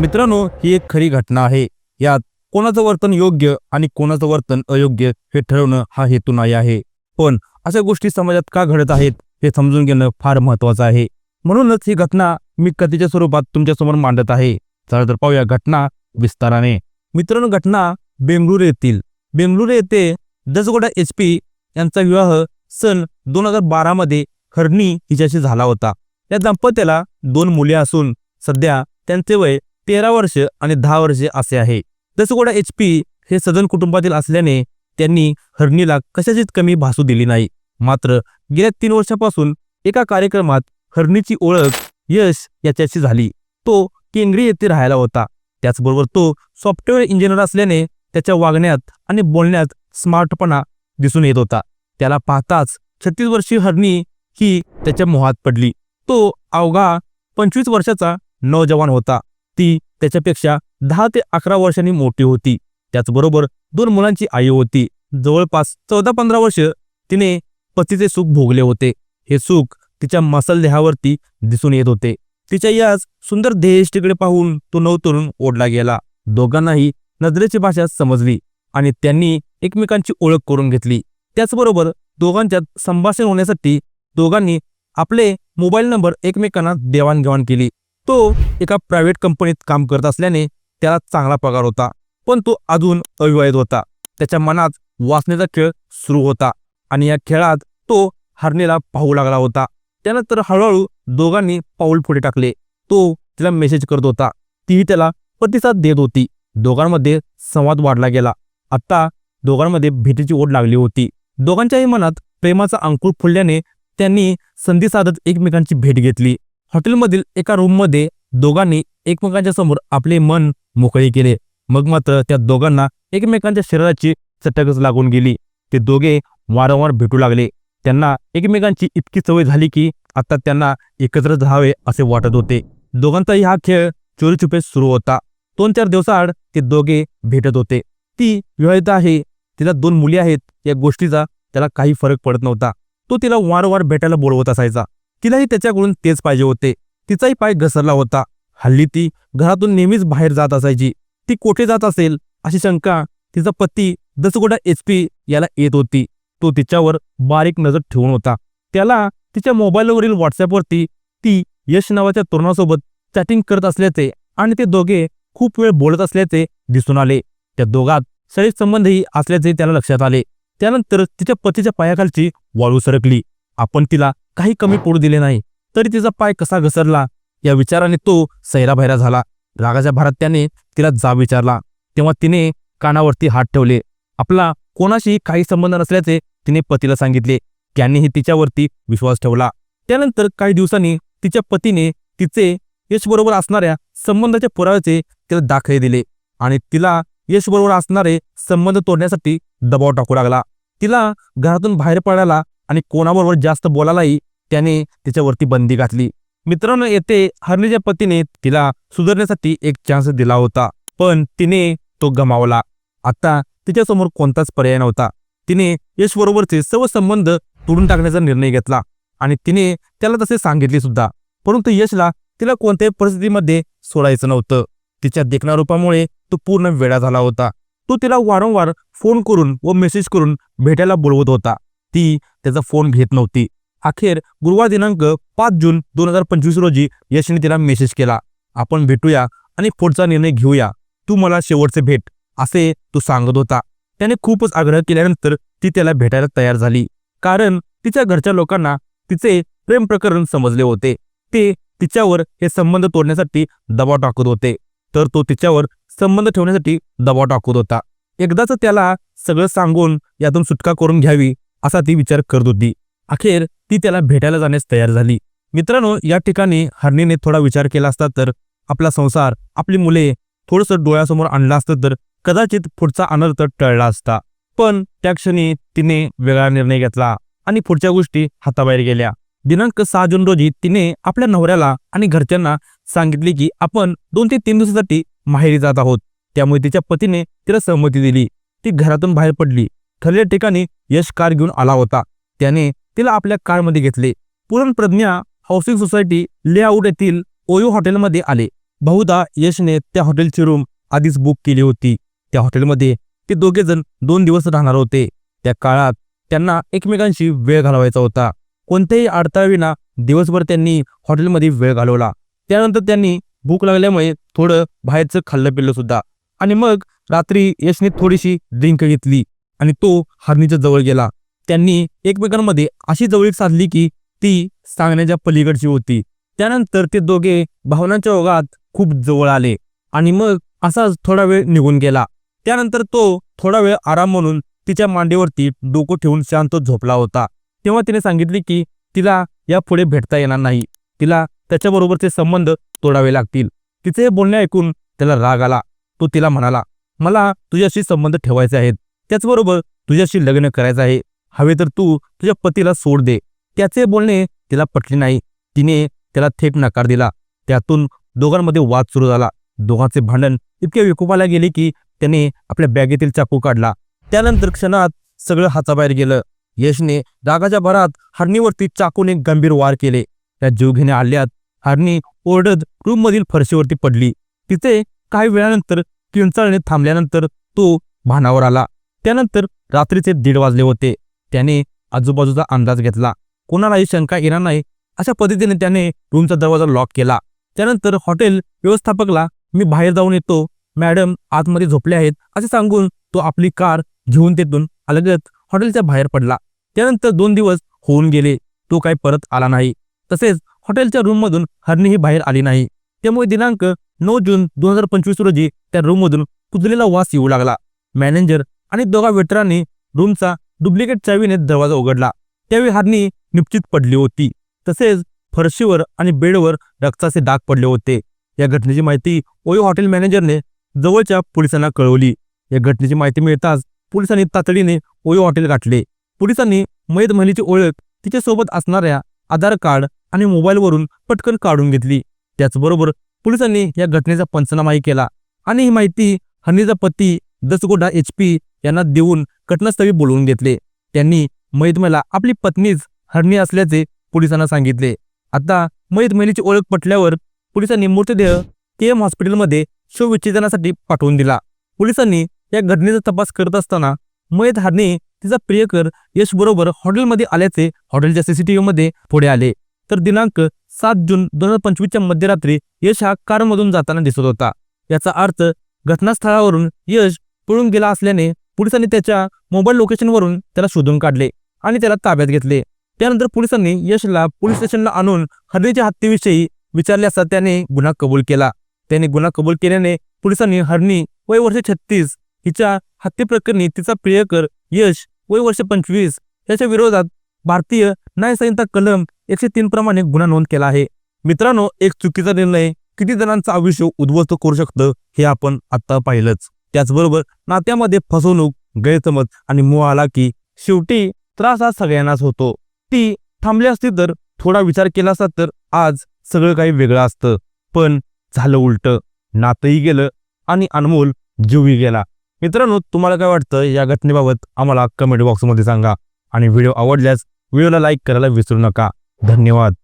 मित्रांनो ही एक खरी घटना आहे. यात कोणाचं वर्तन योग्य आणि कोणाचं वर्तन अयोग्य हे ठरवणं हा हेतू नाही आहे. पण अशा गोष्टी समाजात का घडत आहेत हे समजून घेणं फार महत्वाचं आहे. म्हणूनच ही घटना मी कथेच्या स्वरूपात तुमच्यासमोर मांडत आहे. चला तर पाहूया घटना विस्ताराने. मित्रांनो घटना बेंगळुरू येथील. बेंगळुरू येथे दसगोडा एच पी यांचा विवाह सन दोन हजार बारामध्ये हरणी हिच्याशी झाला होता. या दाम्पत्याला दोन मुले असून सध्या त्यांचे वय तेरा वर्ष आणि दहा वर्षे असे आहे. दसगोडा एच पी हे सदन कुटुंबातील असल्याने त्यांनी हरणीला कशाचीच कमी भासू दिली नाही. मात्र गेल्या तीन वर्षापासून एका कार्यक्रमात हरणीची ओळख यश याच्याशी झाली. तो केंगरी येथे राहायला होता. त्याचबरोबर तो सॉफ्टवेअर इंजिनियर असल्याने त्याच्या वागण्यात आणि बोलण्यात स्मार्टपणा दिसून येत होता. त्याला पाहताच छत्तीस वर्षीय हरणी ही त्याच्या मोहात पडली. तो अवघा पंचवीस वर्षाचा नौजवान होता. ती त्याच्यापेक्षा दहा ते अकरा वर्षांनी मोठी होती. त्याचबरोबर दोन मुलांची आई होती. जवळपास चौदा पंधरा वर्ष तिने पतीचे सुख भोगले होते. हे सुख तिच्या मसल देहावरती दिसून येत होते. तिच्या याच सुंदर देहेष्टीकडे पाहून तो नवतरुण ओढला गेला. दोघांनाही नजरेची भाषा समजली आणि त्यांनी एकमेकांची ओळख करून घेतली. त्याचबरोबर दोघांच्यात संभाषण होण्यासाठी दोघांनी आपले मोबाईल नंबर एकमेकांना देवाणघेवाण केली. तो एका प्रायव्हेट कंपनीत काम करत असल्याने त्याला चांगला पगार होता. पण तो अजून अविवाहित होता. त्याच्या मनात वाचण्याचा खेळ सुरू होता आणि या खेळात तो हरणेला पाहू लागला होता. त्यानंतर हळूहळू दोघांनी पाऊल पुढे टाकले. तो तिला मेसेज करत होता. तीही त्याला प्रतिसाद देत होती. दोघांमध्ये संवाद वाढला गेला. आता दोघांमध्ये भेटीची ओढ लागली होती. दोघांच्याही मनात प्रेमाचा अंकुर फुलल्याने त्यांनी संधी साधत एकमेकांची भेट घेतली. हॉटेलमधील एका रूममध्ये दोघांनी एकमेकांच्या समोर आपले मन मोकळे केले. मग मात्र त्या दोघांना एकमेकांच्या शरीराची चटकच लागून गेली. ते दोघे वारंवार भेटू लागले. त्यांना एकमेकांची इतकी सवय झाली की आता त्यांना एकत्र राहावे असे वाटत होते. दोघांचाही हा खेळ चोरीछुपे सुरू होता. दोन चार दिवसाआड ते दोघे भेटत होते. ती विवाहित आहे. तिला दोन मुली आहेत. या गोष्टीचा त्याला काही फरक पडत नव्हता. तो तिला वारंवार भेटायला बोलवत असायचा. तिलाही त्याच्याकडून तेच पाहिजे होते. तिचाही पाय घसरला होता. हल्ली ती घरातून नेहमीच बाहेर जात असायची. ती कोठे जात असेल अशी शंका तिचा पती दसगोडा एच पी याला येत होती. तो तिच्यावर बारीक नजर ठेवून होता. त्याला तिच्या मोबाईलवरील व्हॉट्सअपवरती ती यश नावाच्या तरुणासोबत चॅटिंग करत असल्याचे आणि ते दोघे खूप वेळ बोलत असल्याचे दिसून आले. त्या दोघात शरीर संबंधही असल्याचे त्याला लक्षात आले. त्यानंतर तिच्या पतीच्या पायाखालची वाळू सरकली. आपण तिला काही कमी पडू दिले नाही तरी तिचा पाय कसा घसरला या विचाराने तो सैराभैरा झाला. रागाच्या भारात त्याने तिला जाब विचारला. तेव्हा तिने कानावरती हात ठेवले. आपला कोणाशीही काही संबंध नसल्याचे तिने पतीला सांगितले. त्यांनीही तिच्यावरती विश्वास ठेवला. त्यानंतर काही दिवसांनी तिच्या पतीने तिचे यशबरोबर असणाऱ्या संबंधाच्या पुराव्याचे तिला दाखले दिले आणि तिला यशबरोबर असणारे संबंध तोडण्यासाठी दबाव टाकू लागला. तिला घरातून बाहेर पडायला आणि कोणाबरोबर जास्त बोलायलाही त्याने तिच्यावरती बंदी घातली. मित्रांनो येथे हरणीच्या पतीने तिला सुधारण्यासाठी एक चान्स दिला होता पण तिने तो गमावला. आता तिच्यासमोर कोणताच पर्याय नव्हता. तिने यशबरोबरचे सर्व संबंध तोडून टाकण्याचा निर्णय घेतला आणि तिने त्याला तसे सांगितले सुद्धा. परंतु यशला तिला कोणत्याही परिस्थितीमध्ये सोडायचं नव्हतं. तिच्या देखणारूपामुळे तो पूर्ण वेळा झाला होता. तो तिला वारंवार फोन करून व मेसेज करून भेटायला बोलवत होता. ती त्याचा फोन घेत नव्हती. अखेर गुरुवार दिनांक पाच जून दोन हजार पंचवीस रोजी यशने तिला मेसेज केला. आपण भेटूया आणि पुढचा निर्णय घेऊया. तू मला शेवटचे भेट असे तो सांगत होता. त्याने खूपच आग्रह केल्यानंतर ती त्याला भेटायला तयार झाली. कारण तिच्या घरच्या लोकांना तिचे प्रेम प्रकरण समजले होते. ते तिच्यावर हे संबंध तोडण्यासाठी दबाव टाकत होते. तर तो तिच्यावर संबंध ठेवण्यासाठी दबाव टाकत होता. एकदाच त्याला सगळं सांगून यातून सुटका करून घ्यावी असा ती विचार करत होती. अखेर ती त्याला भेटायला जाण्यास तयार झाली. मित्रांनो या ठिकाणी हरणीने थोडा विचार केला असता तर आपला संसार आपली मुले थोडंसं डोळ्यासमोर आणलं असतं तर कदाचित पुढचा अनर्थ टळला असता. पण त्या क्षणी तिने वेगळा निर्णय घेतला आणि पुढच्या गोष्टी हाताबाहेर गेल्या. दिनांक सहा जून रोजी तिने आपल्या नवऱ्याला आणि घरच्यांना सांगितले की आपण दोन ते तीन दिवसासाठी माहेरी जात आहोत. त्यामुळे तिच्या पतीने तिला सहमती दिली. ती घरातून बाहेर पडली. ठरलेल्या ठिकाणी यश कार घेऊन आला होता. त्याने तिला आपल्या कारमध्ये घेतले. पूर्ण प्रज्ञा हाऊसिंग सोसायटी लेआउट येथील ओयो हॉटेलमध्ये आले. बहुधा यशने त्या हॉटेलची रूम आधीच बुक केली होती. त्या हॉटेलमध्ये ते दोघेजण दोन दिवस राहणार होते. त्या काळात त्यांना एकमेकांशी वेळ घालवायचा होता. कोणत्याही अडथळाविना दिवसभर त्यांनी हॉटेलमध्ये वेळ घालवला. त्यानंतर त्यांनी भूक लागल्यामुळे थोडं बाहेरचं खाल्लं पिल्लं सुद्धा आणि मग रात्री यशने थोडीशी ड्रिंक घेतली. आणि तो हरणीच्या जवळ गेला. त्यांनी एकमेकांमध्ये अशी जवळीक साधली की ती सांगण्याच्या पलीकडची होती. त्यानंतर ते दोघे भावनांच्या ओघात खूप जवळ आले आणि मग असाच थोडा वेळ निघून गेला. त्यानंतर तो थोडा वेळ आराम म्हणून तिच्या मांडीवरती डोकं ठेवून शांत झोपला होता. तेव्हा तिने सांगितले की तिला यापुढे भेटता येणार नाही. तिला त्याच्याबरोबरचे संबंध तोडावे लागतील. तिचे हे बोलणे ऐकून त्याला राग आला. तो तिला म्हणाला मला तुझ्याशी संबंध ठेवायचे आहेत. त्याचबरोबर तुझ्याशी लग्न करायचं आहे हवे तर तू तुझ्या पतीला सोड दे. त्याचे बोलणे तिला पटले नाही. तिने त्याला थेट नकार दिला. त्यातून दोघांमध्ये वाद सुरू झाला. दोघांचे भांडण इतके विकोपाला गेले की त्याने आपल्या बॅगेतील चाकू काढला. त्यानंतर क्षणात सगळं हाताबाहेर गेलं. यशने रागाच्या भरात हरणीवरती चाकूने गंभीर वार केले. त्या जीवघेण्या आल्यात हरणी ओरडत रूममधील फरशीवरती पडली. तिचे काही वेळानंतर किंचाळणे थांबल्यानंतर तो भानावर आला. त्यानंतर रात्रीचे दीड वाजले होते. त्याने आजूबाजूचा अंदाज घेतला. कोणालाही शंका येणार नाही. अशा पद्धतीने त्याने रूमचा दरवाजा लॉक केला. त्यानंतर हॉटेल व्यवस्थापकला मी बाहेर जाऊन येतो. मॅडम आतमध्ये झोपले आहेत. असे सांगून तो आपली कार घेऊन तेथून अलगत हॉटेलच्या बाहेर पडला. त्यानंतर दोन दिवस होऊन गेले. तो काही परत आला नाही. तसेच हॉटेलच्या रूममधून हरणीही बाहेर आली नाही. त्यामुळे दिनांक नऊ जून दोन हजार पंचवीस रोजी त्या रूममधून कुजलेला वास येऊ लागला. मॅनेजर आणि दोघा वेटरांनी रूमचा डुप्लिकेट चावीने दरवाजा उघडला. त्यावेळी हार्नी निश्चित पडली होती. तसेच फरशीवर आणि बेडवर रक्ताचे डाग पडले होते. या घटनेची माहिती ओयो हॉटेल मॅनेजरने जवळच्या पोलिसांना कळवली. या घटनेची माहिती मिळताच पोलिसांनी तातडीने ओयो हॉटेल गाठले. पोलिसांनी मयत महिलेची ओळख तिच्यासोबत असणाऱ्या आधार कार्ड आणि मोबाईलवरून पटकन काढून घेतली. त्याचबरोबर पोलिसांनी या घटनेचा पंचनामाही केला. आणि ही माहिती हनीचा पती दसगोडा एच पी यांना देऊन घटनास्थळी बोलवून घेतले. त्यांनी मयत आपली पत्नीच हरणी असल्याचे पोलिसांना सांगितले. आता मयत ओळख पटल्यावर पोलिसांनी मृतदेह के एम हॉस्पिटलमध्ये शवविच्छेदनासाठी पाठवून दिला. पोलिसांनी या घटनेचा तपास करत असताना मयत हरणे तिचा प्रियकर यश बरोबर हॉटेलमध्ये आल्याचे हॉटेलच्या सीसीटीव्ही मध्ये पुढे आले. तर दिनांक सात जून दोन हजार पंचवीसच्या मध्यरात्री यश हा कारमधून जाताना दिसत होता. याचा अर्थ घटनास्थळावरून यश पळून गेला असल्याने पोलिसांनी त्याच्या मोबाईल लोकेशनवरून त्याला शोधून काढले आणि त्याला ताब्यात घेतले. त्यानंतर पोलिसांनी यशला पोलीस स्टेशनला आणून हरणीच्या हत्येविषयी विचारले असता त्याने गुन्हा कबूल केला. त्याने गुन्हा कबूल केल्याने पोलिसांनी हरणी वय वर्ष छत्तीस हिच्या हत्येप्रकरणी तिचा प्रियकर यश वय वर्ष पंचवीस याच्या विरोधात भारतीय न्यायसंहिता कलम एकशे तीन प्रमाणे गुन्हा नोंद केला आहे. मित्रांनो एक चुकीचा निर्णय किती जणांचं आयुष्य उद्ध्वस्त करू शकतं हे आपण आत्ता पाहिलंच. त्याचबरोबर नात्यामध्ये फसवणूक गैरसमज आणि मोह आला की शेवटी त्रास हा सगळ्यांनाच होतो. ती थांबली असती तर थोडा विचार केला असता तर आज सगळं काही वेगळं असतं. पण झालं उलटं. नातंही गेलं आणि अनमोल जीवही गेला. मित्रांनो तुम्हाला काय वाटतं? या घटनेबाबत आम्हाला कमेंट बॉक्समध्ये सांगा. आणि व्हिडिओ आवडल्यास व्हिडिओला लाईक करायला विसरू नका. धन्यवाद.